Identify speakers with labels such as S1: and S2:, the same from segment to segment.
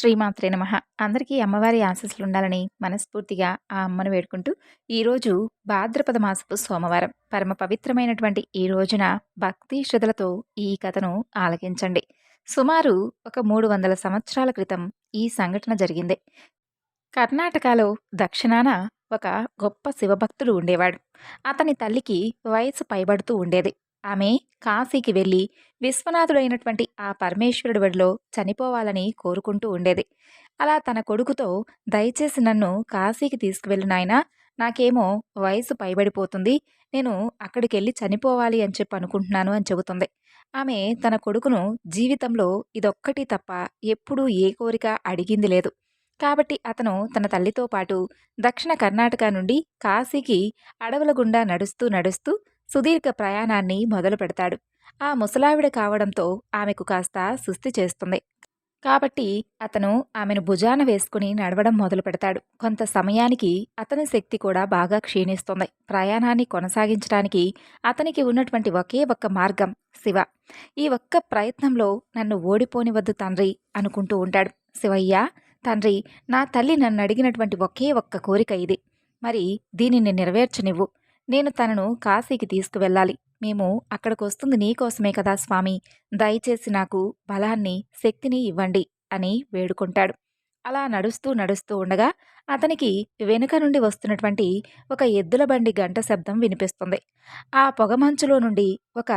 S1: శ్రీమాత్రే నమ. అందరికీ అమ్మవారి ఆశీస్సులు ఉండాలని మనస్ఫూర్తిగా ఆ అమ్మను వేడుకుంటూ ఈరోజు భాద్రపద మాసపు సోమవారం. పరమ పవిత్రమైనటువంటి ఈ రోజున భక్తి శ్రద్ధలతో ఈ కథను ఆలకించండి. సుమారు ఒక మూడు వందల సంవత్సరాల క్రితం ఈ సంఘటన జరిగింది. కర్ణాటకలో దక్షిణాన ఒక గొప్ప శివభక్తుడు ఉండేవాడు. అతని తల్లికి వయసు పైబడుతూ ఉండేది. ఆమె కాశీకి వెళ్ళి విశ్వనాథుడైనటువంటి ఆ పరమేశ్వరుడి వడిలో చనిపోవాలని కోరుకుంటూ ఉండేది. అలా తన కొడుకుతో దయచేసి నన్ను కాశీకి తీసుకువెళ్ళు నాయన నాకేమో వయసు పైబడిపోతుంది. నేను అక్కడికి వెళ్ళి చనిపోవాలి అని చెప్పి అనుకుంటున్నాను అని చెబుతుంది. ఆమె తన కొడుకును జీవితంలో ఇదొక్కటి తప్ప ఎప్పుడూ ఏ కోరిక అడిగింది లేదు. కాబట్టి అతను తన తల్లితో పాటు దక్షిణ కర్ణాటక నుండి కాశీకి అడవుల గుండా నడుస్తూ నడుస్తూ సుదీర్ఘ ప్రయాణాన్ని మొదలు పెడతాడు. ఆ ముసలావిడ కావడంతో ఆమెకు కాస్త సుస్థి చేస్తుంది. కాబట్టి అతను ఆమెను భుజాన వేసుకుని నడవడం మొదలు పెడతాడు. కొంత సమయానికి అతని శక్తి కూడా బాగా క్షీణిస్తుంది. ప్రయాణాన్ని కొనసాగించడానికి అతనికి ఉన్నటువంటి ఒకే ఒక్క మార్గం శివ. ఈ ఒక్క ప్రయత్నంలో నన్ను ఓడిపోనివద్దు తండ్రి అనుకుంటూ ఉంటాడు. శివయ్య తండ్రి నా తల్లి నన్ను అడిగినటువంటి ఒకే ఒక్క కోరిక ఇది. మరి దీనిని నెరవేర్చనివ్వు. నేను తనను కాశీకి తీసుకువెళ్ళాలి. మేము అక్కడికి వస్తుంది నీకోసమే కదా స్వామి. దయచేసి నాకు బలాన్ని శక్తిని ఇవ్వండి అని వేడుకుంటాడు. అలా నడుస్తూ నడుస్తూ ఉండగా అతనికి వెనుక నుండి వస్తున్నటువంటి ఒక ఎద్దుల బండి గంట శబ్దం వినిపిస్తుంది. ఆ పొగమంచులో నుండి ఒక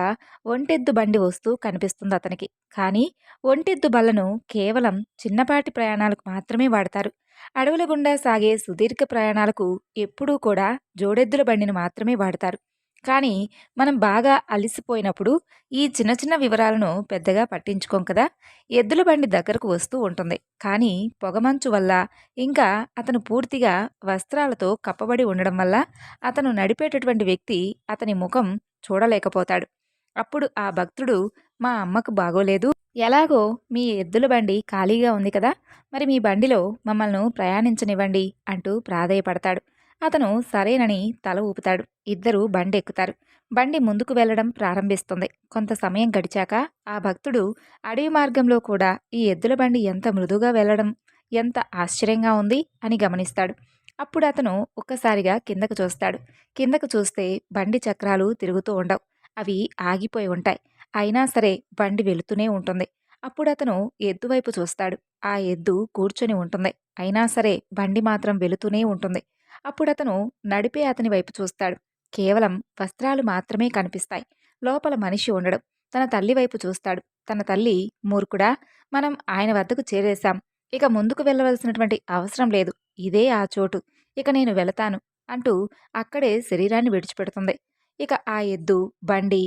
S1: ఒంటెద్దు బండి వస్తూ కనిపిస్తుంది అతనికి. కానీ ఒంటెద్దు బల్లను కేవలం చిన్నపాటి ప్రయాణాలకు మాత్రమే వాడతారు. అడవుల గుండా సాగే సుదీర్ఘ ప్రయాణాలకు ఎప్పుడూ కూడా జోడెద్దుల బండిని మాత్రమే వాడతారు. కానీ మనం బాగా అలిసిపోయినప్పుడు ఈ చిన్న చిన్న వివరాలను పెద్దగా పట్టించుకోం కదా! ఎద్దుల బండి దగ్గరకు వస్తూ ఉంటుంది. కానీ పొగమంచు వల్ల ఇంకా అతను పూర్తిగా వస్త్రాలతో కప్పబడి ఉండడం వల్ల అతను నడిపేటటువంటి వ్యక్తి అతని ముఖం చూడలేకపోతాడు. అప్పుడు ఆ భక్తుడు మా అమ్మకు బాగోలేదు. ఎలాగో మీ ఎద్దుల బండి ఖాళీగా ఉంది కదా మరి మీ బండిలో మమ్మల్ని ప్రయాణించనివ్వండి అంటూ ప్రాధేయపడతాడు. అతను సరేనని తల ఊపుతాడు. ఇద్దరు బండి ఎక్కుతారు బండి ముందుకు వెళ్ళడం ప్రారంభిస్తుంది. కొంత సమయం గడిచాక ఆ భక్తుడు అడవి మార్గంలో కూడా ఈ ఎద్దుల బండి ఎంత మృదుగా వెళ్ళడం ఎంత ఆశ్చర్యంగా ఉంది అని గమనిస్తాడు. అప్పుడు అతను ఒక్కసారిగా కిందకు చూస్తాడు. కిందకు చూస్తే బండి చక్రాలు తిరుగుతూ ఉండవు. అవి ఆగిపోయి ఉంటాయి. అయినా సరే బండి వెళుతూనే ఉంటుంది. అప్పుడు అతను ఎద్దు వైపు చూస్తాడు. ఆ ఎద్దు కూర్చొని ఉంటుంది. అయినా సరే బండి మాత్రం వెళుతూనే ఉంటుంది. అప్పుడు అతను నడిపే అతని వైపు చూస్తాడు. కేవలం వస్త్రాలు మాత్రమే కనిపిస్తాయి. లోపల మనిషి ఉండడం. తన తల్లి వైపు చూస్తాడు. తన తల్లి మూర్ఖుడా మనం ఆయన వద్దకు చేరేశాం. ఇక ముందుకు వెళ్ళవలసినటువంటి అవసరం లేదు. ఇదే ఆ చోటు. ఇక నేను వెళతాను అంటూ అక్కడే శరీరాన్ని విడిచిపెడుతుంది. ఇక ఆ ఎద్దు బండి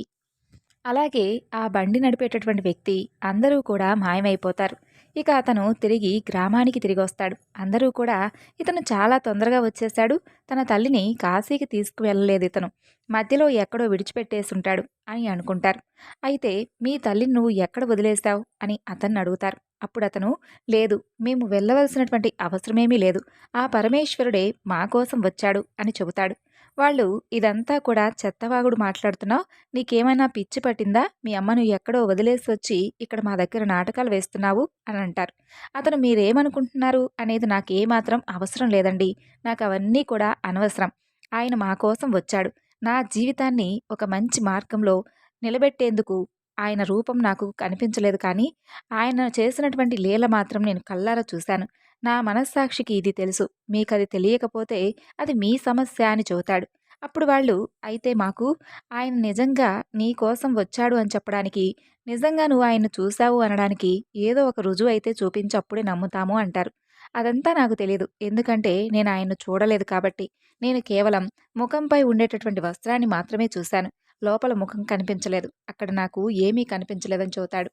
S1: అలాగే ఆ బండి నడిపేటటువంటి వ్యక్తి అందరూ కూడా మాయమైపోతారు. ఇక అతను తిరిగి గ్రామానికి తిరిగి వస్తాడు. అందరూ కూడా ఇతను చాలా తొందరగా వచ్చేశాడు. తన తల్లిని కాశీకి తీసుకువెళ్ళలేదు ఇతను. మధ్యలో ఎక్కడో విడిచిపెట్టేసి ఉంటాడు అని అనుకుంటారు. అయితే మీ తల్లిని నువ్వు ఎక్కడ వదిలేశావు అని అతన్ని అడుగుతారు. అప్పుడు అతను లేదు మేము వెళ్ళవలసినటువంటి అవసరమేమీ లేదు. ఆ పరమేశ్వరుడే మా కోసం వచ్చాడు అని చెబుతాడు. వాళ్ళు ఇదంతా కూడా చెత్తవాగుడు మాట్లాడుతున్నావు. నీకేమైనా పిచ్చి పట్టిందా? మీ అమ్మను ఎక్కడో వదిలేసి వచ్చి ఇక్కడ మా దగ్గర నాటకాలు వేస్తున్నావు అని అంటారు. అతను మీరేమనుకుంటున్నారు అనేది నాకు ఏమాత్రం అవసరం లేదండి. నాకు అవన్నీ కూడా అనవసరం. ఆయన మా కోసం వచ్చాడు. నా జీవితాన్ని ఒక మంచి మార్గంలో నిలబెట్టేందుకు ఆయన రూపం నాకు కనిపించలేదు కానీ ఆయన చేసినటువంటి లీల మాత్రం నేను కల్లారా చూశాను. నా మనస్సాక్షికి ఇది తెలుసు. మీకది తెలియకపోతే అది మీ సమస్య అని చెబుతాడు. అప్పుడు వాళ్ళు అయితే మాకు ఆయన నిజంగా నీ కోసం వచ్చాడు అని చెప్పడానికి నిజంగా నువ్వు ఆయన్ను చూశావు అనడానికి ఏదో ఒక రుజువు అయితే చూపించి అప్పుడే నమ్ముతాము అంటారు. అదంతా నాకు తెలియదు ఎందుకంటే నేను ఆయన్ను చూడలేదు కాబట్టి నేను కేవలం ముఖంపై ఉండేటటువంటి వస్త్రాన్ని మాత్రమే చూశాను. లోపల ముఖం కనిపించలేదు. అక్కడ నాకు ఏమీ కనిపించలేదని చూతాడు.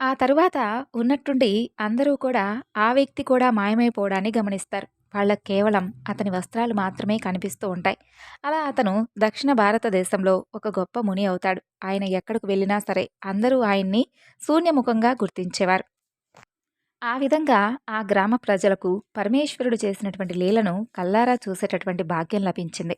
S1: ఆ తరువాత ఉన్నట్టుండి అందరూ కూడా ఆ వ్యక్తి కూడా మాయమైపోవడాన్ని గమనిస్తారు. వాళ్ళకు కేవలం అతని వస్త్రాలు మాత్రమే కనిపిస్తూ ఉంటాయి. అలా అతను దక్షిణ భారతదేశంలో ఒక గొప్ప ముని అవుతాడు. ఆయన ఎక్కడికి వెళ్ళినా సరే అందరూ ఆయన్ని శూన్యముఖంగా గుర్తించేవారు. ఆ విధంగా ఆ గ్రామ ప్రజలకు పరమేశ్వరుడు చేసినటువంటి లీలను కల్లారా చూసేటటువంటి భాగ్యం లభించింది.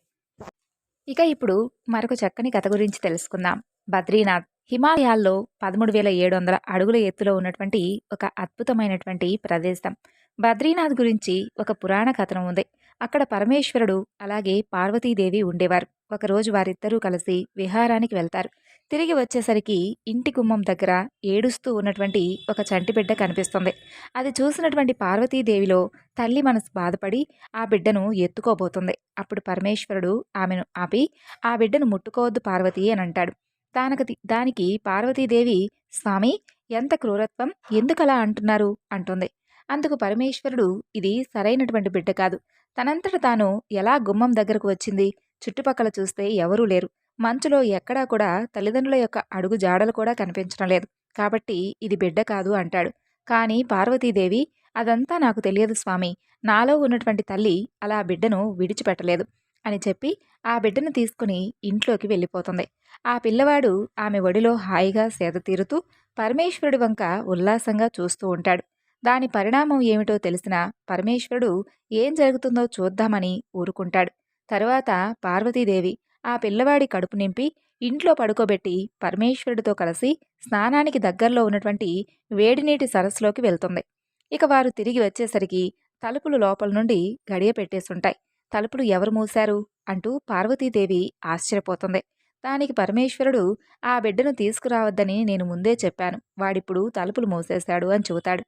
S1: ఇక ఇప్పుడు మరొక చక్కని కథ గురించి తెలుసుకుందాం. బద్రీనాథ్ హిమాలయాల్లో పదమూడు వేల ఏడు వందల అడుగుల ఎత్తులో ఉన్నటువంటి ఒక అద్భుతమైనటువంటి ప్రదేశం. బద్రీనాథ్ గురించి ఒక పురాణ కథనం ఉంది. అక్కడ పరమేశ్వరుడు అలాగే పార్వతీదేవి ఉండేవారు. ఒకరోజు వారిద్దరూ కలిసి విహారానికి వెళ్తారు. తిరిగి వచ్చేసరికి ఇంటి గుమ్మం దగ్గర ఏడుస్తూ ఉన్నటువంటి ఒక చంటిబిడ్డ కనిపిస్తుంది. అది చూసినటువంటి పార్వతీదేవిలో తల్లి మనసు బాధపడి ఆ బిడ్డను ఎత్తుకోబోతుంది. అప్పుడు పరమేశ్వరుడు ఆమెను ఆపి ఆ బిడ్డను ముట్టుకోవద్దు పార్వతి అని అంటాడు. దానికి దానికి పార్వతీదేవి స్వామి ఎంత క్రూరత్వం ఎందుకలా అంటున్నారు? అంటుంది. అందుకు పరమేశ్వరుడు ఇది సరైనటువంటి బిడ్డ కాదు. తనంతట తాను ఎలా గుమ్మం దగ్గరకు వచ్చింది? చుట్టుపక్కల చూస్తే ఎవరూ లేరు. మంచులో ఎక్కడా కూడా తల్లిదండ్రుల యొక్క అడుగు జాడలు కూడా కనిపించడం లేదు. కాబట్టి ఇది బిడ్డ కాదు అంటాడు. కానీ పార్వతీదేవి అదంతా నాకు తెలియదు స్వామి. నాలో ఉన్నటువంటి తల్లి అలా బిడ్డను విడిచిపెట్టలేదు అని చెప్పి ఆ బిడ్డను తీసుకుని ఇంట్లోకి వెళ్ళిపోతుంది. ఆ పిల్లవాడు ఆమె ఒడిలో హాయిగా సేద తీరుతూ పరమేశ్వరుడి వంక ఉల్లాసంగా చూస్తూ ఉంటాడు. దాని పరిణామం ఏమిటో తెలిసిన పరమేశ్వరుడు ఏం జరుగుతుందో చూద్దామని ఊరుకుంటాడు. తరువాత పార్వతీదేవి ఆ పిల్లవాడి కడుపు నింపి ఇంట్లో పడుకోబెట్టి పరమేశ్వరుడితో కలిసి స్నానానికి దగ్గరలో ఉన్నటువంటి వేడినీటి సరస్సులోకి వెళ్తుంది. ఇక వారు తిరిగి వచ్చేసరికి తలుపులు లోపల నుండి గడియ పెట్టేసుంటాయి తలుపులు ఎవరు మూశారు? అంటూ పార్వతీదేవి ఆశ్చర్యపోతుంది. దానికి పరమేశ్వరుడు ఆ బిడ్డను తీసుకురావద్దని నేను ముందే చెప్పాను. వాడిప్పుడు తలుపులు మూసేశాడు అని చెబుతాడు.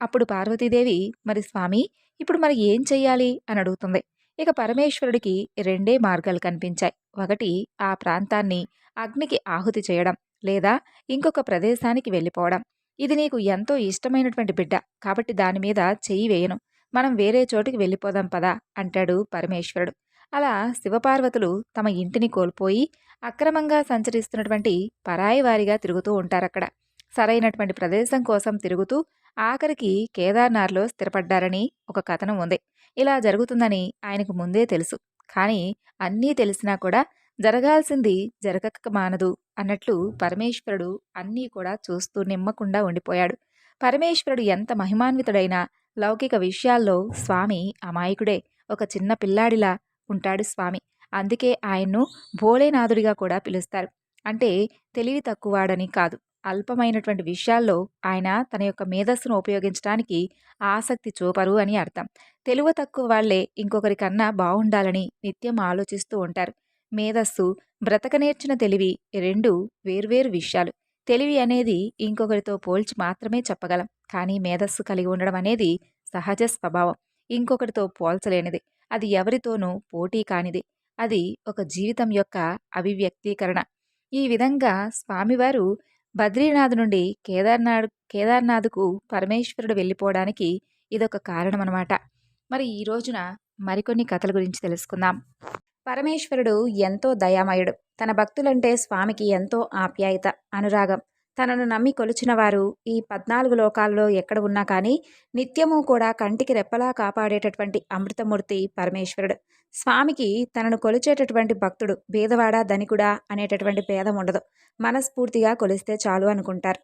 S1: అప్పుడు పార్వతీదేవి మరి స్వామి ఇప్పుడు మరి ఏం చెయ్యాలి? అని అడుగుతుంది. ఇక పరమేశ్వరుడికి రెండే మార్గాలు కనిపించాయి. ఒకటి ఆ ప్రాంతాన్ని అగ్నికి ఆహుతి చేయడం లేదా ఇంకొక ప్రదేశానికి వెళ్ళిపోవడం. ఇది నీకు ఎంతో ఇష్టమైనటువంటి బిడ్డ కాబట్టి దాని మీద చెయ్యి వేయను. మనం వేరే చోటికి వెళ్ళిపోదాం పదా అంటాడు పరమేశ్వరుడు. అలా శివపార్వతులు తమ ఇంటిని కోల్పోయి అక్రమంగా సంచరిస్తున్నటువంటి పరాయి వారిగా తిరుగుతూ ఉంటారక్కడ. సరైనటువంటి ప్రదేశం కోసం తిరుగుతూ ఆఖరికి కేదార్నాథ్లో స్థిరపడ్డారని ఒక కథనం ఉంది. ఇలా జరుగుతుందని ఆయనకు ముందే తెలుసు. కానీ అన్నీ తెలిసినా కూడా జరగాల్సింది జరగక మానదు అన్నట్లు పరమేశ్వరుడు అన్నీ కూడా చూస్తూ నిమ్మకుండా ఉండిపోయాడు. పరమేశ్వరుడు ఎంత మహిమాన్వితుడైనా లౌకిక విషయాల్లో స్వామి అమాయకుడే ఒక చిన్న పిల్లాడిలా ఉంటాడు స్వామి. అందుకే ఆయన్ను భోలేనాథుడిగా కూడా పిలుస్తారు. అంటే తెలివి తక్కువాడని కాదు. అల్పమైనటువంటి విషయాల్లో ఆయన తన యొక్క మేధస్సును ఉపయోగించడానికి ఆసక్తి చూపరు అని అర్థం. తెలివి తక్కువ వాళ్ళే ఇంకొకరికన్నా బాగుండాలని నిత్యం ఆలోచిస్తూ ఉంటారు. మేధస్సు బ్రతక నేర్చిన తెలివి రెండు వేర్వేరు విషయాలు. తెలివి అనేది ఇంకొకరితో పోల్చి మాత్రమే చెప్పగలం. కానీ మేధస్సు కలిగి ఉండడం అనేది సహజ స్వభావం. ఇంకొకరితో పోల్చలేనిది. అది ఎవరితోనూ పోటీ కానిది. అది ఒక జీవితం యొక్క అభివ్యక్తీకరణ. ఈ విధంగా స్వామివారు బద్రీనాథ్ నుండి కేదార్నాథ్ కేదార్నాథ్కు పరమేశ్వరుడు వెళ్ళిపోవడానికి ఇదొక కారణం అనమాట మరి ఈ రోజున మరికొన్ని కథల గురించి తెలుసుకుందాం. పరమేశ్వరుడు ఎంతో దయామయుడు. తన భక్తులంటే స్వామికి ఎంతో ఆప్యాయత అనురాగం. తనను నమ్మి కొలిచిన వారు ఈ పద్నాలుగు లోకాల్లో ఎక్కడ ఉన్నా కానీ నిత్యము కూడా కంటికి రెప్పలా కాపాడేటటువంటి అమృతమూర్తి పరమేశ్వరుడు. స్వామికి తనను కొలిచేటటువంటి భక్తుడు భేదవాడ ధనికుడా అనేటటువంటి భేదం ఉండదు. మనస్ఫూర్తిగా కొలిస్తే చాలు అనుకుంటారు.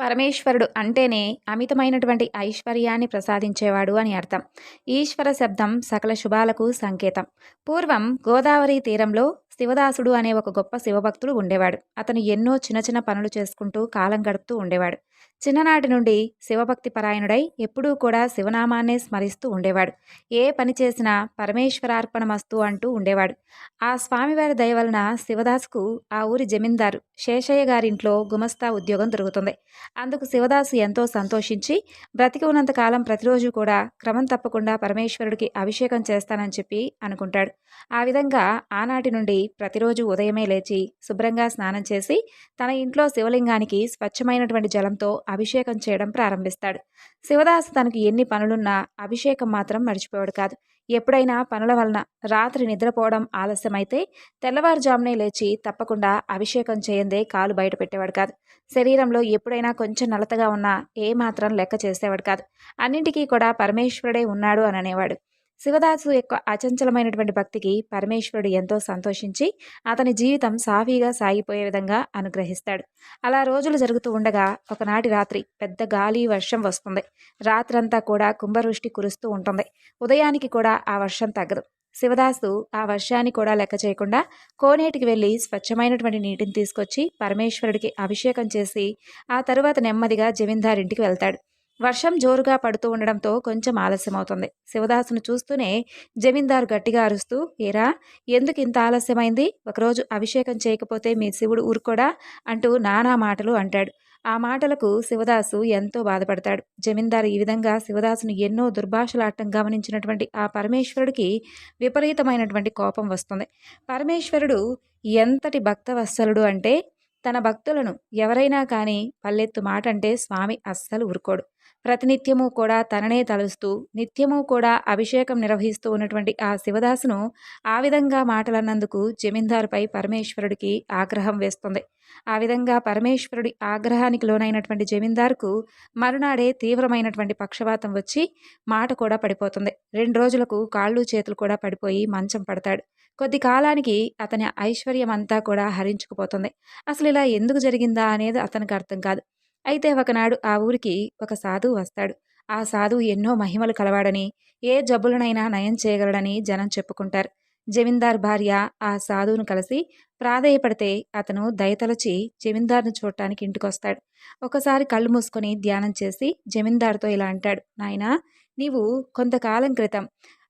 S1: పరమేశ్వరుడు అంటేనే అమితమైనటువంటి ఐశ్వర్యాన్ని ప్రసాదించేవాడు అని అర్థం. ఈశ్వర శబ్దం సకల శుభాలకు సంకేతం. పూర్వం గోదావరి తీరంలో శివదాసుడు అనే ఒక గొప్ప శివభక్తుడు ఉండేవాడు. అతను ఎన్నో చిన్న చిన్న పనులు చేసుకుంటూ కాలం గడుపుతూ ఉండేవాడు. చిన్ననాటి నుండి శివభక్తి పరాయణుడై ఎప్పుడూ కూడా శివనామాన్నే స్మరిస్తూ ఉండేవాడు. ఏ పని చేసినా పరమేశ్వరార్పణమస్తు అంటూ ఉండేవాడు. ఆ స్వామివారి దయ వలన శివదాసుకు ఆ ఊరి జమీందారు శేషయ్య గారింట్లో గుమస్తా ఉద్యోగం దొరుకుతుంది. అందుకు శివదాసు ఎంతో సంతోషించి బ్రతికి ఉన్నంతకాలం ప్రతిరోజు కూడా క్రమం తప్పకుండా పరమేశ్వరుడికి అభిషేకం చేస్తానని చెప్పి అనుకుంటాడు. ఆ విధంగా ఆనాటి నుండి ప్రతిరోజు ఉదయమే లేచి శుభ్రంగా స్నానం చేసి తన ఇంట్లో శివలింగానికి స్వచ్ఛమైనటువంటి జలంతో అభిషేకం చేయడం ప్రారంభిస్తాడు. శివదాసు తనకు ఎన్ని పనులున్నా అభిషేకం మాత్రం మర్చిపోయాడు కాదు. ఎప్పుడైనా పనుల వలన రాత్రి నిద్రపోవడం ఆలస్యమైతే తెల్లవారుజామునే లేచి తప్పకుండా అభిషేకం చేయందే కాలు బయట పెట్టేవాడు కాదు. శరీరంలో ఎప్పుడైనా కొంచెం నలతగా ఉన్నా ఏమాత్రం లెక్క చేసేవాడు కాదు. అన్నింటికీ కూడా పరమేశ్వరుడే ఉన్నాడు అని అనేవాడు శివదాసు యొక్క అచంచలమైనటువంటి భక్తికి పరమేశ్వరుడు ఎంతో సంతోషించి అతని జీవితం సాఫీగా సాగిపోయే విధంగా అనుగ్రహిస్తాడు. అలా రోజులు జరుగుతూ ఉండగా ఒకనాటి రాత్రి పెద్ద గాలి వర్షం వస్తుంది. రాత్రంతా కూడా కుంభవృష్టి కురుస్తూ ఉంటుంది. ఉదయానికి కూడా ఆ వర్షం తగ్గదు. శివదాసు ఆ వర్షాన్ని కూడా లెక్క చేయకుండా కోనేటికి వెళ్ళి స్వచ్ఛమైనటువంటి నీటిని తీసుకొచ్చి పరమేశ్వరుడికి అభిషేకం చేసి ఆ తరువాత నెమ్మదిగా జమీందారింటికి వెళ్తాడు. వర్షం జోరుగా పడుతూ ఉండడంతో కొంచెం ఆలస్యం అవుతుంది శివదాసును చూస్తూనే జమీందారు గట్టిగా అరుస్తూ ఏరా ఎందుకు ఇంత ఆలస్యమైంది? ఒకరోజు అభిషేకం చేయకపోతే మీ శివుడు ఊరుకోడా? అంటూ నానా మాటలు అంటాడు. ఆ మాటలకు శివదాసు ఎంతో బాధపడతాడు. జమీందారు ఈ విధంగా శివదాసును ఎన్నో దుర్భాషలాటం గమనించినటువంటి ఆ పరమేశ్వరుడికి విపరీతమైనటువంటి కోపం వస్తుంది. పరమేశ్వరుడు ఎంతటి భక్తవత్సలుడు అంటే తన భక్తులను ఎవరైనా కానీ పల్లెత్తు మాట అంటే స్వామి అస్సలు ఊరుకోడు. ప్రతినిత్యము కూడా తననే తలుస్తూ నిత్యము కూడా అభిషేకం నిర్వహిస్తూ ఉన్నటువంటి ఆ శివదాసును ఆ విధంగా మాటలన్నందుకు జమీందారుపై పరమేశ్వరుడికి ఆగ్రహం వేస్తుంది. ఆ విధంగా పరమేశ్వరుడి ఆగ్రహానికి లోనైనటువంటి జమీందారుకు మరునాడే తీవ్రమైనటువంటి పక్షవాతం వచ్చి మాట కూడా పడిపోతుంది. రెండు రోజులకు కాళ్ళు చేతులు కూడా పడిపోయి మంచం పడతాడు. కొద్ది కాలానికి అతని ఐశ్వర్యం అంతా కూడా హరించుకుపోతుంది. అసలు ఇలా ఎందుకు జరిగిందా అనేది అతనికి అర్థం కాదు. అయితే ఒకనాడు ఆ ఊరికి ఒక సాధువు వస్తాడు. ఆ సాధువు ఎన్నో మహిమలు కలవాడని ఏ జబ్బులనైనా నయం చేయగలడని జనం చెప్పుకుంటారు. జమీందార్ భార్య ఆ సాధువును కలిసి ప్రాధేయపడితే అతను దయతలచి జమీందార్ను చూడటానికి ఇంటికొస్తాడు. ఒకసారి కళ్ళు మూసుకొని ధ్యానం చేసి జమీందార్తో ఇలా అంటాడు నాయనా నీవు కొంతకాలం క్రితం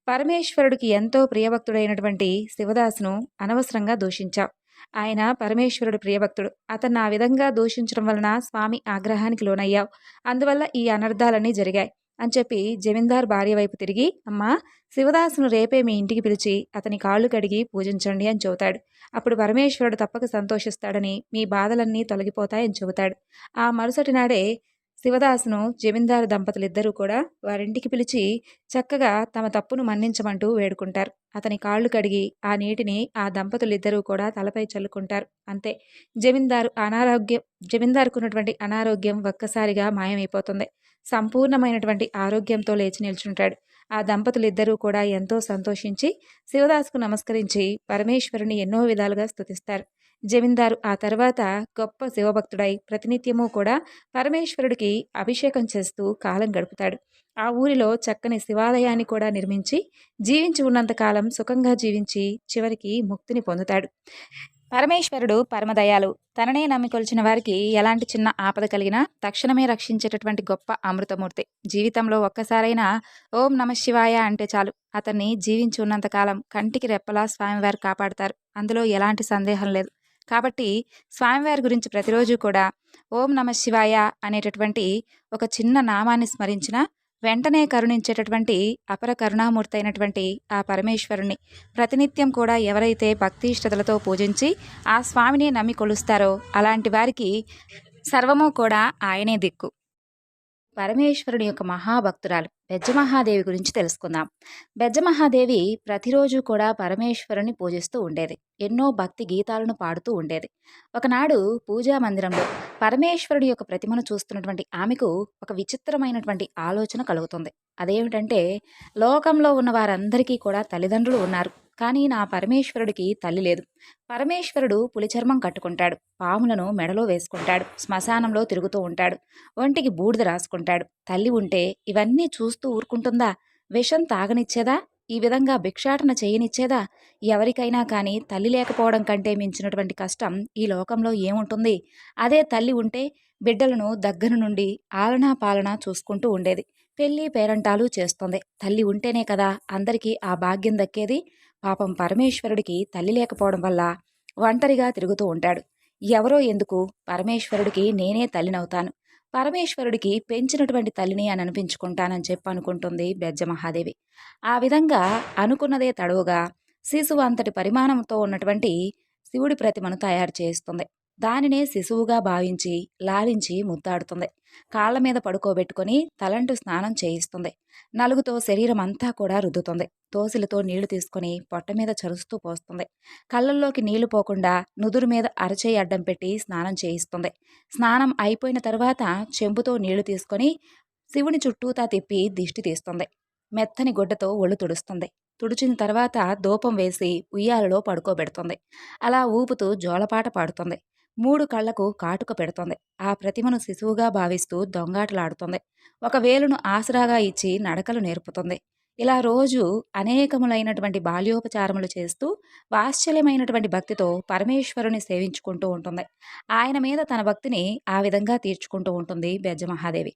S1: పరమేశ్వరుడికి ఎంతో ప్రియభక్తుడైనటువంటి శివదాసును అనవసరంగా దూషించావు. ఆయన పరమేశ్వరుడు ప్రియభక్తుడు. అతను ఆ విధంగా దూషించడం వలన స్వామి ఆగ్రహానికి లోనయ్యావు. అందువల్ల ఈ అనర్థాలన్నీ జరిగాయి. అని చెప్పి జమీందార్ భార్య వైపు తిరిగి అమ్మా శివదాసును రేపే మీ ఇంటికి పిలిచి అతని కాళ్ళు కడిగి పూజించండి అని చెబుతాడు. అప్పుడు పరమేశ్వరుడు తప్పక సంతోషిస్తాడని మీ బాధలన్నీ తొలగిపోతాయని చెబుతాడు. ఆ మరుసటి నాడే శివదాసును జమీందారు దంపతులిద్దరూ కూడా వారింటికి పిలిచి చక్కగా తమ తప్పును మన్నించమంటూ వేడుకుంటారు. అతని కాళ్ళు కడిగి ఆ నీటిని ఆ దంపతులిద్దరూ కూడా తలపై చల్లుకుంటారు. అంతే. జమీందారు అనారోగ్యం జమీందారుకున్నటువంటి అనారోగ్యం ఒక్కసారిగా మాయమైపోతుంది. సంపూర్ణమైనటువంటి ఆరోగ్యంతో లేచి నిల్చుంటాడు. ఆ దంపతులిద్దరూ కూడా ఎంతో సంతోషించి శివదాసుకు నమస్కరించి పరమేశ్వరుని ఎన్నో విధాలుగా స్తుతిస్తారు. జమీందారు ఆ తర్వాత గొప్ప శివభక్తుడై ప్రతినిత్యము కూడా పరమేశ్వరుడికి అభిషేకం చేస్తూ కాలం గడుపుతాడు. ఆ ఊరిలో చక్కని శివాలయాన్ని కూడా నిర్మించి జీవించి ఉన్నంతకాలం సుఖంగా జీవించి చివరికి ముక్తిని పొందుతాడు. పరమేశ్వరుడు పరమదయాలు తననే నమ్మికొల్చిన వారికి ఎలాంటి చిన్న ఆపద కలిగినా తక్షణమే రక్షించేటటువంటి గొప్ప అమృతమూర్తి. జీవితంలో ఒక్కసారైనా ఓం నమ శివాయ అంటే చాలు. అతన్ని జీవించి ఉన్నంతకాలం కంటికి రెప్పలా స్వామివారు కాపాడతారు. అందులో ఎలాంటి సందేహం లేదు. కాబట్టి స్వామివారి గురించి ప్రతిరోజు కూడా ఓం నమ శివాయ అనేటటువంటి ఒక చిన్న నామాన్ని స్మరించిన వెంటనే కరుణించేటటువంటి అపర కరుణామూర్తి అయినటువంటి ఆ పరమేశ్వరుని ప్రతినిత్యం కూడా ఎవరైతే భక్తి ఇష్టతలతో పూజించి ఆ స్వామిని నమ్మి కొలుస్తారో అలాంటి వారికి సర్వము కూడా ఆయనే దిక్కు. పరమేశ్వరుని యొక్క మహాభక్తురాలు. బెజ్జమహాదేవి గురించి తెలుసుకుందాం. బెజ్జమహాదేవి ప్రతిరోజు కూడా పరమేశ్వరుని పూజిస్తూ ఉండేది. ఎన్నో భక్తి గీతాలను పాడుతూ ఉండేది. ఒకనాడు పూజా మందిరంలో పరమేశ్వరుడి యొక్క ప్రతిమను చూస్తున్నటువంటి ఆమెకు ఒక విచిత్రమైనటువంటి ఆలోచన కలుగుతుంది. అదేమిటంటే లోకంలో ఉన్న వారందరికీ కూడా తల్లిదండ్రులు ఉన్నారు. కానీ నా పరమేశ్వరుడికి తల్లి లేదు. పరమేశ్వరుడు పులిచర్మం కట్టుకుంటాడు. పాములను మెడలో వేసుకుంటాడు. శ్మశానంలో తిరుగుతూ ఉంటాడు. ఒంటికి బూడిద రాసుకుంటాడు. తల్లి ఉంటే ఇవన్నీ చూస్తూ ఊరుకుంటుందా? విషం తాగనిచ్చేదా? ఈ విధంగా భిక్షాటన చేయనిచ్చేదా? ఎవరికైనా కానీ తల్లి లేకపోవడం కంటే మించినటువంటి కష్టం ఈ లోకంలో ఏముంటుంది? అదే తల్లి ఉంటే బిడ్డలను దగ్గర నుండి ఆలనా పాలన చూసుకుంటూ ఉండేది. పెళ్ళి పేరంటాలు చేస్తుంది. తల్లి ఉంటేనే కదా అందరికీ ఆ భాగ్యం దక్కేది? పాపం పరమేశ్వరుడికి తల్లి లేకపోవడం వల్ల ఒంటరిగా తిరుగుతూ ఉంటాడు. ఎవరో ఎందుకు పరమేశ్వరుడికి నేనే తల్లినవుతాను. పరమేశ్వరుడికి పెంచినటువంటి తల్లిని అని అనిపించుకుంటానని చెప్పి అనుకుంటుంది బెజ్జమహాదేవి ఆ విధంగా అనుకున్నదే తడవుగా శిశువు అంతటి పరిమాణంతో ఉన్నటువంటి శివుడి ప్రతిమను తయారు చేస్తుంది. దానినే శిశువుగా భావించి లాలించి ముద్దాడుతుంది. కాళ్ళ మీద పడుకోబెట్టుకొని తలంటు స్నానం చేయిస్తుంది. నలుగుతో శరీరం అంతా కూడా రుద్దుతుంది. తోసిలతో నీళ్ళు తీసుకొని పొట్ట మీద చరుస్తూ పోస్తుంది. కళ్ళల్లోకి నీళ్ళు పోకుండా నుదురు మీద అరచేయి అడ్డం పెట్టి స్నానం చేయిస్తుంది. స్నానం అయిపోయిన తర్వాత చెంబుతో నీళ్ళు తీసుకొని శివుని చుట్టూతా తిప్పి దిష్టి తీస్తుంది. మెత్తని గుడ్డతో ఒళ్ళు తుడుస్తుంది. తుడిచిన తర్వాత దూపం వేసి ఉయ్యాలలో పడుకోబెడుతుంది. అలా ఊపుతూ జోలపాట పాడుతుంది. మూడు కళ్ళకు కాటుక పెడుతోంది. ఆ ప్రతిమను శిశువుగా భావిస్తూ దొంగాటలాడుతోంది. ఒక వేలును ఆసరాగా ఇచ్చి నడకలు నేర్పుతుంది. ఇలా రోజు అనేకములైనటువంటి బాల్యోపచారములు చేస్తూ వాత్సల్యమైనటువంటి భక్తితో పరమేశ్వరుని సేవించుకుంటూ ఉంటుంది. ఆయన మీద తన భక్తిని ఆ విధంగా తీర్చుకుంటూ ఉంటుంది బెజ్జమహాదేవి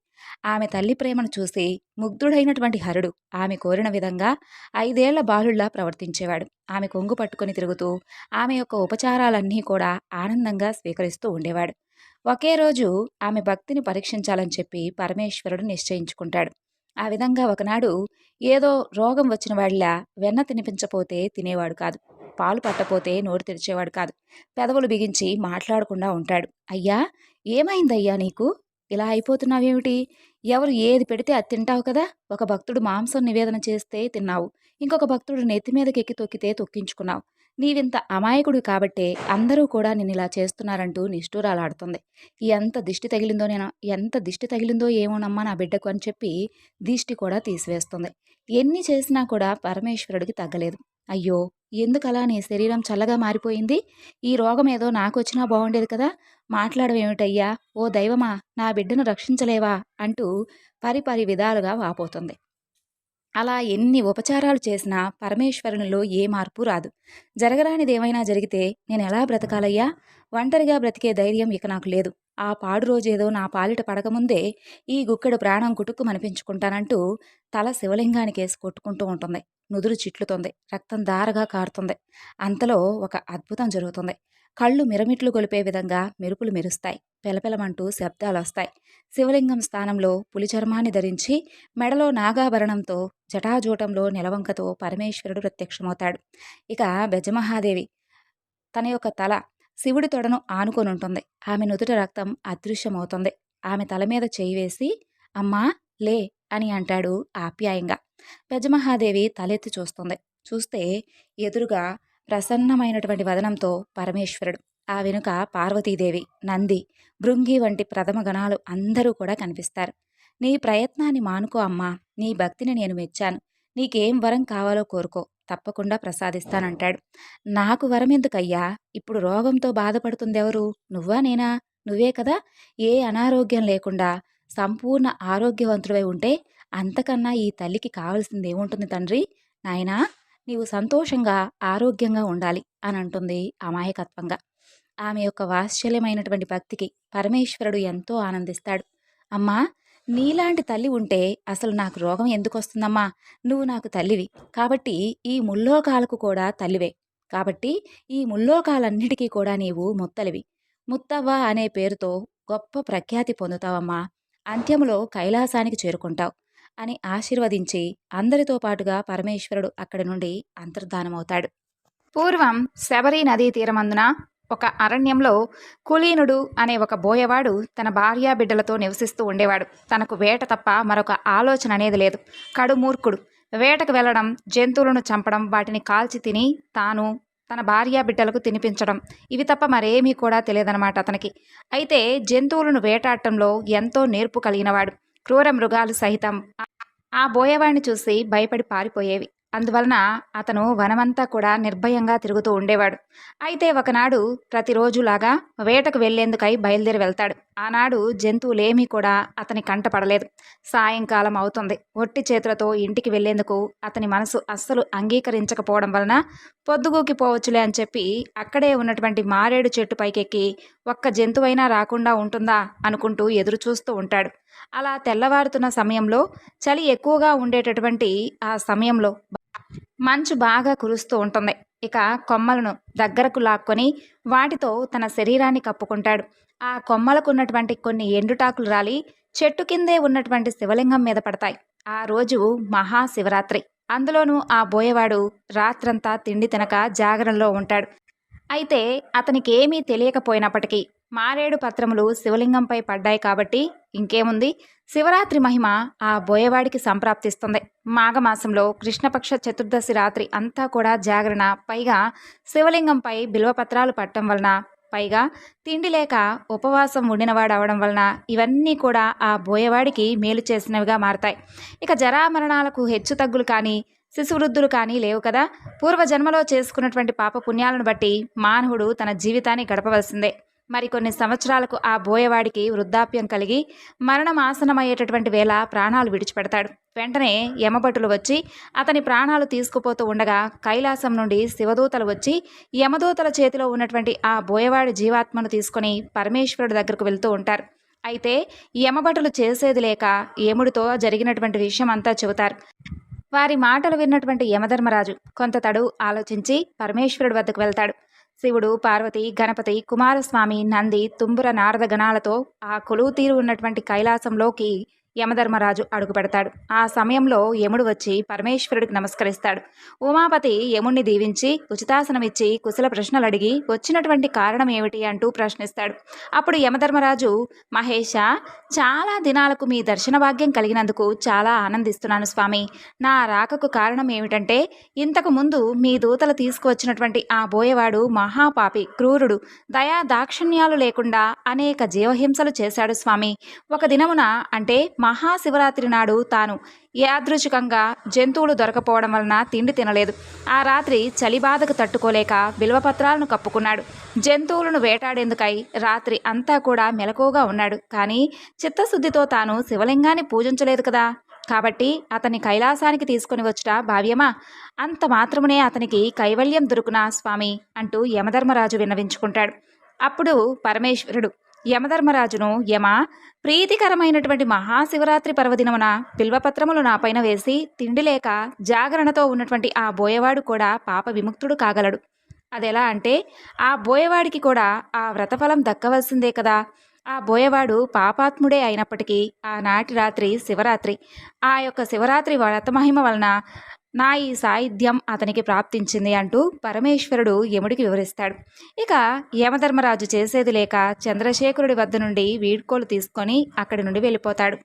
S1: ఆమె తల్లి ప్రేమను చూసి ముగ్ధుడైనటువంటి హరుడు ఆమె కోరిన విధంగా ఐదేళ్ళ బాలుళ్ళా ప్రవర్తించేవాడు. ఆమె కొంగు పట్టుకొని తిరుగుతూ ఆమె యొక్క ఉపచారాలన్నీ కూడా ఆనందంగా స్వీకరిస్తూ ఉండేవాడు. ఒకే రోజు ఆమె భక్తిని పరీక్షించాలని చెప్పి పరమేశ్వరుడు నిశ్చయించుకుంటాడు. ఆ విధంగా ఒకనాడు ఏదో రోగం వచ్చిన వాళ్ళ వెన్న తినిపించపోతే తినేవాడు కాదు. పాలు పట్టపోతే నోరు తెరిచేవాడు కాదు. పెదవులు బిగించి మాట్లాడకుండా ఉంటాడు. అయ్యా ఏమైందయ్యా నీకు? ఇలా అయిపోతున్నావేమిటి? ఎవరు ఏది పెడితే అది తింటావు కదా? ఒక భక్తుడు మాంసం నివేదన చేస్తే తిన్నావు. ఇంకొక భక్తుడు నెత్తి మీదకి ఎక్కి తొక్కితే తొక్కించుకున్నావు. నీవింత అమాయకుడు కాబట్టే అందరూ కూడా నిన్ను ఇలా చేస్తున్నారంటూ నిష్ఠూరాలాడుతుంది. ఎంత దిష్టి తగిలిందో నేను ఎంత దిష్టి తగిలిందో ఏమోనమ్మా నా బిడ్డకు అని చెప్పి దిష్టి కూడా తీసివేస్తుంది. ఎన్ని చేసినా కూడా పరమేశ్వరుడికి తగ్గలేదు. అయ్యో ఎందుకలా నీ శరీరం చల్లగా మారిపోయింది? ఈ రోగం ఏదో నాకు వచ్చినా బాగుండేది కదా? మాట్లాడమేమిటయ్యా ఓ దైవమా నా బిడ్డను రక్షించలేవా? అంటూ పరిపరి విధాలుగా వాపోతుంది. అలా ఎన్ని ఉపచారాలు చేసినా పరమేశ్వరునిలో ఏ మార్పు రాదు. జరగరానిదేమైనా జరిగితే నేను ఎలా బ్రతకాలయ్యా? ఒంటరిగా బ్రతికే ధైర్యం ఇక నాకు లేదు. ఆ పాడు రోజేదో నా పాలిట పడకముందే ఈ గుక్కడు ప్రాణం కుటుక్కు మనిపించుకుంటానంటూ తల శివలింగానికి వేసి కొట్టుకుంటూ ఉంటుంది. నుదురు చిట్లుతుంది. రక్తం దారగా కారుతుంది. అంతలో ఒక అద్భుతం జరుగుతుంది. కళ్ళు మిరమిట్లు గొలిపే విధంగా మెరుపులు మెరుస్తాయి. పెలపెలమంటూ శబ్దాలు వస్తాయి శివలింగం స్థానంలో పులి చర్మాన్ని ధరించి మెడలో నాగాభరణంతో జటాజూటంలో నిలవంకతో పరమేశ్వరుడు ప్రత్యక్షమవుతాడు. ఇక బెజమహాదేవి తన యొక్క తల శివుడి తొడను ఆనుకొని ఉంటుంది ఆమె నుదుట రక్తం అదృశ్యమవుతుంది. ఆమె తల మీద చేయి వేసి అమ్మా లే అని అంటాడు ఆప్యాయంగా. బెజమహాదేవి తలెత్తి చూస్తుంది. చూస్తే ఎదురుగా ప్రసన్నమైనటువంటి వదనంతో పరమేశ్వరుడు ఆ వెనుక పార్వతీదేవి నంది భృంగి వంటి ప్రథమ గణాలు అందరూ కూడా కనిపిస్తారు. నీ ప్రయత్నాన్ని మానుకో అమ్మా నీ భక్తిని నేను మెచ్చాను. నీకేం వరం కావాలో కోరుకో తప్పకుండా ప్రసాదిస్తానంటాడు. నాకు వరం ఎందుకయ్యా? ఇప్పుడు రోగంతో బాధపడుతుందెవరు? నువ్వా నేనా? నువ్వే కదా? ఏ అనారోగ్యం లేకుండా సంపూర్ణ ఆరోగ్యవంతుడై ఉంటే అంతకన్నా ఈ తల్లికి కావలసింది ఏముంటుంది తండ్రి? నాయనా? నీవు సంతోషంగా ఆరోగ్యంగా ఉండాలి అని అంటుంది అమాయకత్వంగా. ఆమె యొక్క వాత్సల్యమైనటువంటి భక్తికి పరమేశ్వరుడు ఎంతో ఆనందిస్తాడు. అమ్మా నీలాంటి తల్లి ఉంటే అసలు నాకు రోగం ఎందుకు వస్తుందమ్మా నువ్వు నాకు తల్లివి. కాబట్టి ఈ ముల్లోకాలకు కూడా తల్లివే. కాబట్టి ఈ ముల్లోకాలన్నిటికీ కూడా నీవు ముత్తలివి. ముత్తవ్వ అనే పేరుతో గొప్ప ప్రఖ్యాతి పొందుతావమ్మా. అంత్యములో కైలాసానికి చేరుకుంటావు. అని ఆశీర్వదించి అందరితో పాటుగా పరమేశ్వరుడు అక్కడి నుండి అంతర్ధానమవుతాడు. పూర్వం శబరి నదీ తీరమందున ఒక అరణ్యంలో కులీనుడు అనే ఒక బోయవాడు తన భార్యా బిడ్డలతో నివసిస్తూ ఉండేవాడు. తనకు వేట తప్ప మరొక ఆలోచన అనేది లేదు. కడుమూర్ఖుడు వేటకు వెళ్ళడం జంతువులను చంపడం వాటిని కాల్చి తిని తాను తన భార్యా బిడ్డలకు తినిపించడం ఇవి తప్ప మరేమీ కూడా తెలియదనమాట అతనికి. అయితే జంతువులను వేటాడటంలో ఎంతో నేర్పు కలిగినవాడు. క్రూర మృగాలు సహితం ఆ బోయవాణ్ణి చూసి భయపడి పారిపోయేవి. అందువలన అతను వనమంతా కూడా నిర్భయంగా తిరుగుతూ ఉండేవాడు. అయితే ఒకనాడు ప్రతిరోజులాగా వేటకు వెళ్ళేందుకై బయలుదేరి వెళ్తాడు. ఆనాడు జంతువులేమీ కూడా అతని కంట పడలేదు. సాయంకాలం అవుతుంది. ఒట్టి చేతులతో ఇంటికి వెళ్ళేందుకు అతని మనసు అస్సలు అంగీకరించకపోవడం వలన పొద్దుగూకి పోవచ్చులే అని చెప్పి అక్కడే ఉన్నటువంటి మారేడు చెట్టు పైకెక్కి ఒక్క జంతువైనా రాకుండా ఉంటుందా అనుకుంటూ ఎదురు చూస్తూ ఉంటాడు. అలా తెల్లవారుతున్న సమయంలో చలి ఎక్కువగా ఉండేటటువంటి ఆ సమయంలో మంచు బాగా కురుస్తూ ఉంటుంది. ఇక కొమ్మలను దగ్గరకు లాక్కొని వాటితో తన శరీరాన్ని కప్పుకుంటాడు. ఆ కొమ్మలకు ఉన్నటువంటి కొన్ని ఎండుటాకులు రాలి చెట్టు కిందే ఉన్నటువంటి శివలింగం మీద పడతాయి. ఆ రోజు మహాశివరాత్రి. అందులోనూ ఆ బోయవాడు రాత్రంతా తిండి తినక జాగరణలో ఉంటాడు. అయితే అతనికి ఏమీ తెలియకపోయినప్పటికీ మారేడు పత్రములు శివలింగంపై పడ్డాయి కాబట్టి ఇంకేముంది? శివరాత్రి మహిమ ఆ బోయవాడికి సంప్రాప్తిస్తుంది. మాఘమాసంలో కృష్ణపక్ష చతుర్దశి రాత్రి అంతా కూడా జాగరణ పైగా శివలింగంపై బిల్వపత్రాలు పట్టడం వలన పైగా తిండి లేక ఉపవాసం ఉండినవాడు అవడం వలన ఇవన్నీ కూడా ఆ బోయవాడికి మేలు చేసినవిగా మారతాయి. ఇక జరామరణాలకు హెచ్చు తగ్గులు కానీ శిశువృద్ధులు కానీ లేవు కదా? పూర్వజన్మలో చేసుకున్నటువంటి పాప పుణ్యాలను బట్టి మానవుడు తన జీవితాన్ని గడపవలసిందే. మరికొన్ని సంవత్సరాలకు ఆ బోయవాడికి వృద్ధాప్యం కలిగి మరణం ఆసనమయ్యేటటువంటి వేళ ప్రాణాలు విడిచిపెడతాడు. వెంటనే యమభటులు వచ్చి అతని ప్రాణాలు తీసుకుపోతూ ఉండగా కైలాసం నుండి శివదూతలు వచ్చి యమదూతల చేతిలో ఉన్నటువంటి ఆ బోయవాడి జీవాత్మను తీసుకొని పరమేశ్వరుడి దగ్గరకు వెళ్తూ ఉంటారు. అయితే యమభటులు చేసేది లేక యముడితో జరిగినటువంటి విషయం అంతా చెబుతారు. వారి మాటలు విన్నటువంటి యమధర్మరాజు కొంత తడు ఆలోచించి పరమేశ్వరుడి వద్దకు వెళ్తాడు. శివుడు పార్వతి గణపతి కుమారస్వామి నంది తుంబుర నారద గణాలతో ఆ కొలువు తీరు ఉన్నటువంటి కైలాసంలోకి యమధర్మరాజు అడుగుపెడతాడు. ఆ సమయంలో యముడు వచ్చి పరమేశ్వరుడికి నమస్కరిస్తాడు. ఉమాపతి యముణ్ణి దీవించి ఉచితాసనమిచ్చి కుశల ప్రశ్నలు అడిగి వచ్చినటువంటి కారణం ఏమిటి అంటూ ప్రశ్నిస్తాడు. అప్పుడు యమధర్మరాజు మహేష చాలా దినాలకు మీ దర్శన భాగ్యం కలిగినందుకు చాలా ఆనందిస్తున్నాను స్వామి. నా రాకకు కారణం ఏమిటంటే ఇంతకు ముందు మీ దూతలు తీసుకువచ్చినటువంటి ఆ బోయవాడు మహాపాపి క్రూరుడు. దయా దాక్షిణ్యాలు లేకుండా అనేక జీవహింసలు చేశాడు స్వామి. ఒక దినమున అంటే మహాశివరాత్రి నాడు తాను యాదృచ్ఛికంగా జంతువులు దొరకపోవడం వలన తిండి తినలేదు. ఆ రాత్రి చలి బాధకు తట్టుకోలేక బిల్వపత్రాలను కప్పుకున్నాడు. జంతువులను వేటాడేందుకై రాత్రి అంతా కూడా మెలకువగా ఉన్నాడు. కానీ చిత్తశుద్ధితో తాను శివలింగాన్ని పూజించలేదు కదా. కాబట్టి అతన్ని కైలాసానికి తీసుకొని వచ్చుట భావ్యమా? అంత మాత్రమునే అతనికి కైవల్యం దొరుకునా స్వామి? అంటూ యమధర్మరాజు విన్నవించుకుంటాడు. అప్పుడు పరమేశ్వరుడు యమధర్మరాజును యమ ప్రీతికరమైనటువంటి మహాశివరాత్రి పర్వదినమున బిల్వపత్రములు నాపైన వేసి తిండి లేక జాగరణతో ఉన్నటువంటి ఆ బోయవాడు కూడా పాప విముక్తుడు కాగలడు. అదెలా అంటే ఆ బోయవాడికి కూడా ఆ వ్రతఫలం దక్కవలసిందే కదా. ఆ బోయవాడు పాపాత్ముడే అయినప్పటికీ ఆనాటి రాత్రి శివరాత్రి. ఆ యొక్క శివరాత్రి వ్రతమహిమ వలన నా ఈ సాహిత్యం అతనికి ప్రాప్తించింది అంటూ పరమేశ్వరుడు యముడికి వివరిస్తాడు. ఇక యమధర్మరాజు చేసేది లేక చంద్రశేఖరుడి వద్ద నుండి వీడ్కోలు తీసుకొని అక్కడి నుండి వెళ్ళిపోతాడు.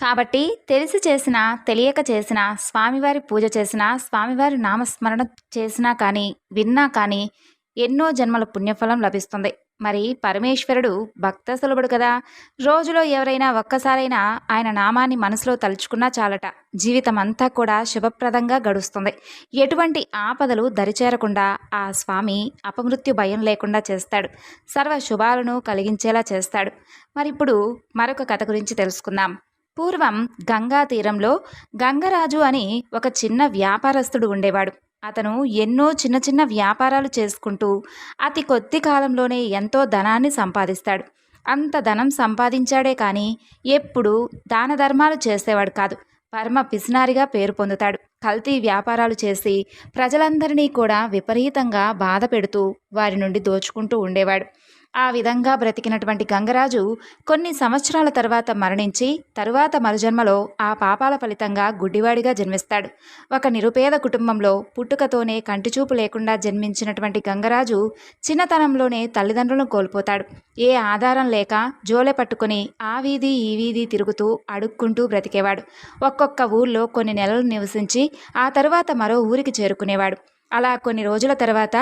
S1: కాబట్టి తెలిసి చేసినా తెలియక చేసినా స్వామివారి పూజ చేసినా స్వామివారి నామస్మరణ చేసినా కానీ విన్నా కానీ ఎన్నో జన్మల పుణ్యఫలం లభిస్తుంది. మరి పరమేశ్వరుడు భక్త సులభుడు కదా. రోజులో ఎవరైనా ఒక్కసారైనా ఆయన నామాన్ని మనసులో తలుచుకున్నా చాలట. జీవితం అంతా కూడా శుభప్రదంగా గడుస్తుంది. ఎటువంటి ఆపదలు దరిచేరకుండా ఆ స్వామి అపమృత్యు భయం లేకుండా చేస్తాడు. సర్వ శుభాలను కలిగించేలా చేస్తాడు. మరి ఇప్పుడు మరొక కథ గురించి తెలుసుకుందాం. పూర్వం గంగా తీరంలో గంగరాజు అని ఒక చిన్న వ్యాపారస్తుడు ఉండేవాడు. అతను ఎన్నో చిన్న చిన్న వ్యాపారాలు చేసుకుంటూ అతి కొద్ది కాలంలోనే ఎంతో ధనాన్ని సంపాదిస్తాడు. అంత ధనం సంపాదించాడే కానీ ఎప్పుడూ దాన ధర్మాలు చేసేవాడు కాదు. పరమ పిసినారిగా పేరు పొందుతాడు. కల్తీ వ్యాపారాలు చేసి ప్రజలందరినీ కూడా విపరీతంగా బాధ పెడుతూ వారి నుండి దోచుకుంటూ ఉండేవాడు. ఆ విధంగా బ్రతికినటువంటి గంగరాజు కొన్ని సంవత్సరాల తర్వాత మరణించి తరువాత మరుజన్మలో ఆ పాపాల ఫలితంగా గుడ్డివాడిగా జన్మిస్తాడు. ఒక నిరుపేద కుటుంబంలో పుట్టుకతోనే కంటిచూపు లేకుండా జన్మించినటువంటి గంగరాజు చిన్నతనంలోనే తల్లిదండ్రులను కోల్పోతాడు. ఏ ఆధారం లేక జోలె పట్టుకుని ఆ వీధి ఈ వీధి తిరుగుతూ అడుక్కుంటూ బ్రతికేవాడు. ఒక్కొక్క ఊర్లో కొన్ని నెలలు నివసించి ఆ తరువాత మరో ఊరికి చేరుకునేవాడు. అలా కొన్ని రోజుల తర్వాత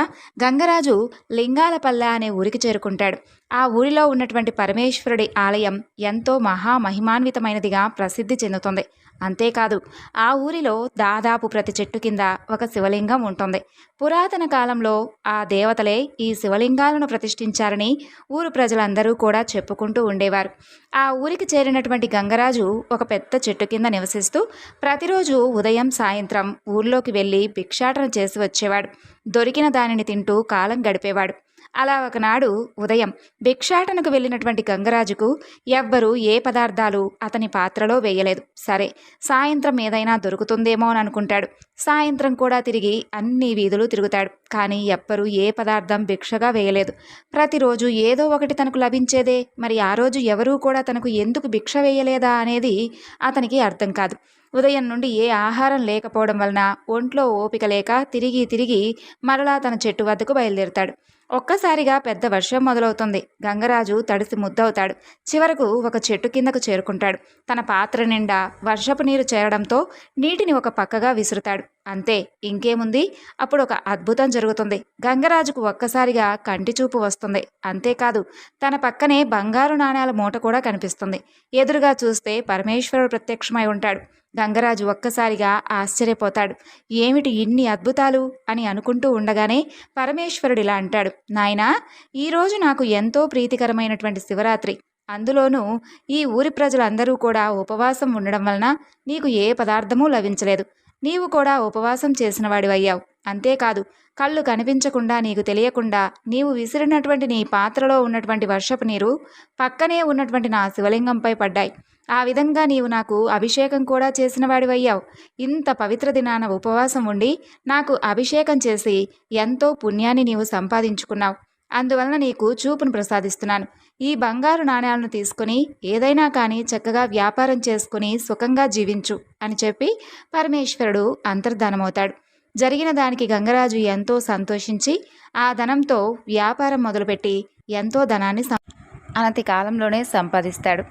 S1: గంగరాజు లింగాలపల్లె అనే ఊరికి చేరుకుంటాడు. ఆ ఊరిలో ఉన్నటువంటి పరమేశ్వరుడి ఆలయం ఎంతో మహామహిమాన్వితమైనదిగా ప్రసిద్ధి చెందుతుంది. అంతేకాదు ఆ ఊరిలో దాదాపు ప్రతి చెట్టు కింద ఒక శివలింగం ఉంటుంది. పురాతన కాలంలో ఆ దేవతలే ఈ శివలింగాలను ప్రతిష్ఠించారని ఊరు ప్రజలందరూ కూడా చెప్పుకుంటూ ఉండేవారు. ఆ ఊరికి చేరినటువంటి గంగరాజు ఒక పెద్ద చెట్టు కింద నివసిస్తూ ప్రతిరోజు ఉదయం సాయంత్రం ఊర్లోకి వెళ్ళి భిక్షాటన చేసి వచ్చేవాడు. దొరికిన దానిని తింటూ కాలం గడిపేవాడు. అలా ఒకనాడు ఉదయం భిక్షాటనకు వెళ్ళినటువంటి గంగరాజుకు ఎవ్వరూ ఏ పదార్థాలు అతని పాత్రలో వేయలేదు. సరే సాయంత్రం ఏదైనా దొరుకుతుందేమో అని అనుకుంటాడు. సాయంత్రం కూడా తిరిగి అన్ని వీధులు తిరుగుతాడు. కానీ ఎవ్వరూ ఏ పదార్థం భిక్షగా వేయలేదు. ప్రతిరోజు ఏదో ఒకటి తనకు లభించేదే. మరి ఆ రోజు ఎవరూ కూడా తనకు ఎందుకు భిక్ష వేయలేదా అనేది అతనికి అర్థం కాదు. ఉదయం నుండి ఏ ఆహారం లేకపోవడం వలన ఒంట్లో ఓపిక లేక తిరిగి తిరిగి మరలా తన చెట్టు వద్దకు బయలుదేరుతాడు. ఒక్కసారిగా పెద్ద వర్షం మొదలవుతుంది. గంగరాజు తడిసి ముద్దవుతాడు. చివరకు ఒక చెట్టు కిందకు చేరుకుంటాడు. తన పాత్ర నిండా వర్షపు నీరు చేరడంతో నీటిని ఒక పక్కగా విసురుతాడు. అంతే ఇంకేముంది? అప్పుడు ఒక అద్భుతం జరుగుతుంది. గంగరాజుకు ఒక్కసారిగా కంటి చూపు వస్తుంది. అంతేకాదు తన పక్కనే బంగారు నాణ్యాల మూట కూడా కనిపిస్తుంది. ఎదురుగా చూస్తే పరమేశ్వరుడు ప్రత్యక్షమై ఉంటాడు. గంగరాజు ఒక్కసారిగా ఆశ్చర్యపోతాడు. ఏమిటి ఇన్ని అద్భుతాలు? అని అనుకుంటూ ఉండగానే పరమేశ్వరుడు ఇలా అంటాడు. నాయనా ఈరోజు నాకు ఎంతో ప్రీతికరమైనటువంటి శివరాత్రి. అందులోనూ ఈ ఊరి ప్రజలందరూ కూడా ఉపవాసం ఉండడం వలన నీకు ఏ పదార్థమూ లభించలేదు. నీవు కూడా ఉపవాసం చేసిన వాడివయ్యావు అంతేకాదు కళ్ళు కనిపించకుండా నీకు తెలియకుండా నీవు విసిరినటువంటి నీ పాత్రలో ఉన్నటువంటి వర్షపు నీరు పక్కనే ఉన్నటువంటి నా శివలింగంపై పడ్డాయి. ఆ విధంగా నీవు నాకు అభిషేకం కూడా చేసిన వాడివయ్యావు. ఇంత పవిత్ర దినాన ఉపవాసం ఉండి నాకు అభిషేకం చేసి ఎంతో పుణ్యాన్ని నీవు సంపాదించుకున్నావు. అందువలన నీకు చూపును ప్రసాదిస్తున్నాను. ఈ బంగారు నాణ్యాలను తీసుకుని ఏదైనా కానీ చక్కగా వ్యాపారం చేసుకుని సుఖంగా జీవించు అని చెప్పి పరమేశ్వరుడు అంతర్ధానమవుతాడు. జరిగిన దానికి గంగరాజు ఎంతో సంతోషించి ఆ ధనంతో వ్యాపారం మొదలుపెట్టి ఎంతో ధనాన్ని అనతి కాలంలోనే సంపాదిస్తాడు.